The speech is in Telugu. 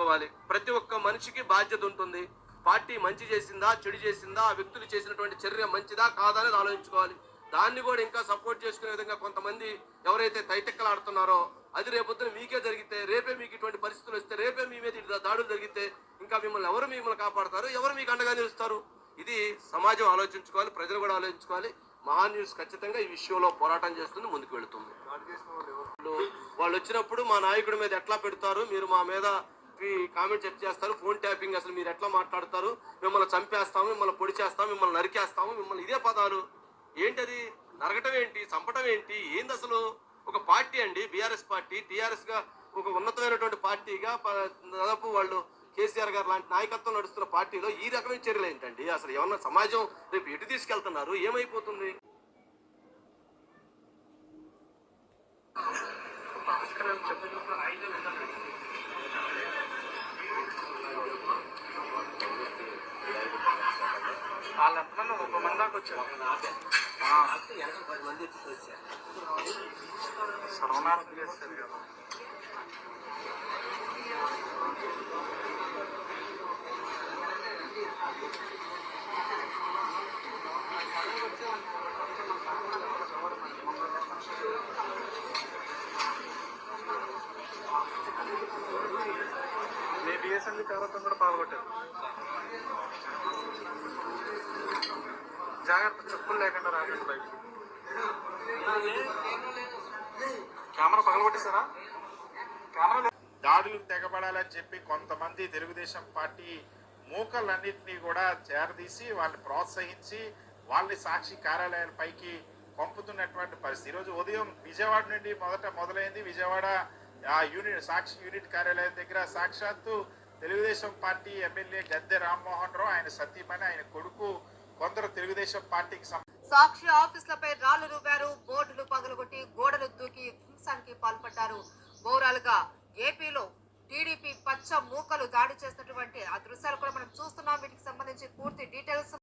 ఆలోచించుకోవాలి ప్రతి ఒక్క మనిషికి బాధ్యత ఉంటుంది. పార్టీ మంచి చేసిందా చెడు చేసిందా ఆ వ్యక్తులు చేసినటువంటి చర్య మంచిదా కాదా అనేది ఆలోచించుకోవాలి. దాన్ని కూడా ఇంకా సపోర్ట్ చేసుకునే విధంగా కొంతమంది ఎవరైతే తైతెక్కలాడుతున్నారో అది రేపొద్దున మీకే జరిగితే రేపే మీకు ఇటువంటి పరిస్థితులు వస్తే రేపే మీ మీద ఇట్లా దాడులు జరిగితే ఇంకా మిమ్మల్ని ఎవరు మిమ్మల్ని కాపాడతారు? ఎవరు మీకు అండగా నిలుస్తారు? ఇది సమాజం ఆలోచించుకోవాలి ప్రజలు కూడా ఆలోచించుకోవాలి. మహా న్యూస్ ఖచ్చితంగా ఈ విషయంలో పోరాటం చేస్తుంది ముందుకు వెళుతుంది. వాళ్ళు వచ్చినప్పుడు మా నాయకుడి మీద ఎట్లా పెడతారు? మీరు మా మీద కామెంట్ చెక్ చేస్తారు. ఫోన్ ట్యాపింగ్ అసలు మీరు ఎట్లా మాట్లాడతారు? మిమ్మల్ని చంపేస్తాము మిమ్మల్ని పొడి చేస్తాము మిమ్మల్ని నరికేస్తాము మిమ్మల్ని ఇదే పదాలు. ఏంటది? నరకటం ఏంటి? చంపటం ఏంటి? ఏంది అసలు? ఒక పార్టీ అండి బీఆర్ఎస్ పార్టీ. టీఆర్ఎస్గా ఒక ఉన్నతమైనటువంటి పార్టీగా ప- దాదాపు వాళ్ళు కేసీఆర్ గారు లాంటి నాయకత్వం నడుస్తున్న పార్టీలో ఈ రకమైన చర్యలు ఏంటండి? అసలు ఏమన్నా సమాజం రేపు ఎటు తీసుకెళ్తున్నారు? ఏమైపోతుంది? వాళ్ళు ఎంతమంది ముప్పై మంది దాకా వచ్చారు. సర్వనాశనం చేస్తారు కదా. మీ బిఎస్ఎన్ఎల్ కూడా పాల్గొట్టారు. జాగ్రత్త చెప్పులు లేకుండా రాకండి బయట కెమెరా పగలగొట్టేశారా? కెమెరా దాడులు తెగబడాలని చెప్పి కొంతమంది తెలుగుదేశం పార్టీ మూకలన్నింటినీ కూడా చేరదీసి వాళ్ళని ప్రోత్సహించి వాళ్ళని సాక్షి కార్యాలయాల పైకి పంపుతున్నటువంటి పరిస్థితి. ఈరోజు ఉదయం విజయవాడ నుండి మొదట మొదలైంది. విజయవాడ ఆ యూనిట్ సాక్షి యూనిట్ కార్యాలయం దగ్గర సాక్షాత్తు తెలుగుదేశం పార్టీ ఎమ్మెల్యే గద్దె రామ్మోహన్ రావు ఆయన సతీమణి ఆయన కొడుకు కొందరు తెలుగుదేశం పార్టీకి సాక్షి ఆఫీసులపై రాళ్ళు రువ్వారు బోర్డులు పగలగొట్టి గోడలు దూకి హింసానికి పాల్పడ్డారు. బోరాలుగా ఏపీలో టీడీపీ పచ్చ మూకలు దాడి చేసినటువంటి ఆ దృశ్యాలు కూడా మనం చూస్తున్నాం. వీటికి సంబంధించి పూర్తి డీటెయిల్స్